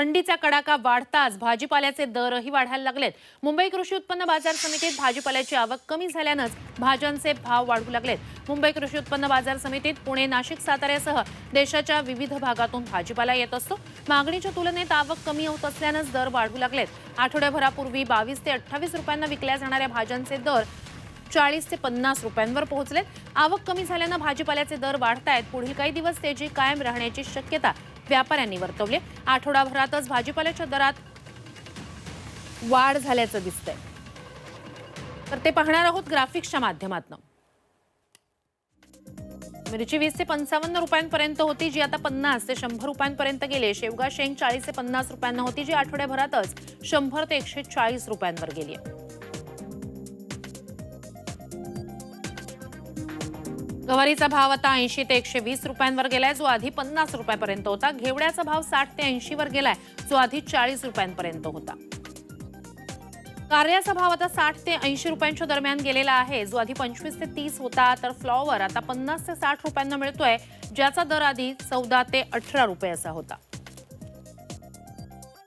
थंडीचा कडाका वाढताच भाजीपाल्याचे दरही वाढायला लागलेत. मुंबई कृषी उत्पन्न बाजार समितीत भाजीपाल्याची आवक कमी झाल्यानंच भाज्यांचे भाव वाढू लागलेत. मुंबई कृषी उत्पन्न बाजार समितीत पुणे नाशिक साताऱ्यासह देशाच्या विविध भागातून भाजीपाला येत असतो. मागणीच्या तुलनेत आवक कमी होत असल्यानंच दर वाढू लागलेत. आठवड्याभरापूर्वी बावीस ते अठ्ठावीस रुपयांना विकल्या जाणाऱ्या भाज्यांचे दर चाळीस ते पन्नास रुपयांवर पोहोचलेत. आवक कमी झाल्यानं भाजीपाल्याचे दर वाढतायत. पुढील काही दिवस तेजी कायम राहण्याची शक्यता व्यापाऱ्यांनी वर्तवली. आठवडाभरातच भाजीपाल्याच्या दरात वाढ झाल्याचं दिसतंय. तर ते पाहणार आहोत ग्राफिक्सच्या माध्यमातून. मिरची वीस ते पंचावन्न रुपयांपर्यंत होती जी आता पन्नास ते शंभर रुपयांपर्यंत गेली शेवगा शेंग चाळीस ते पन्नास रुपयांना होती जी आठवड्याभरातच शंभर ते एकशे चाळीस रुपयांवर गेली आहे. गवारीचा भाव आता ऐंशी ते एकशे वीस रुपयांवर गेलाय. जो आधी पन्नास रुपयापर्यंत होता घेवड्याचा भाव साठ ते ऐंशी वर गेलाय. जो आधी चाळीस रुपयांपर्यंत होता. कार्याचा भाव आता साठ ते ऐंशी रुपयांच्या दरम्यान गेलेला आहे. जो आधी पंचवीस ते तीस होता तर फ्लॉवर आता पन्नास ते साठ रुपयांना मिळतोय ज्याचा दर आधी चौदा ते अठरा रुपये असा होता.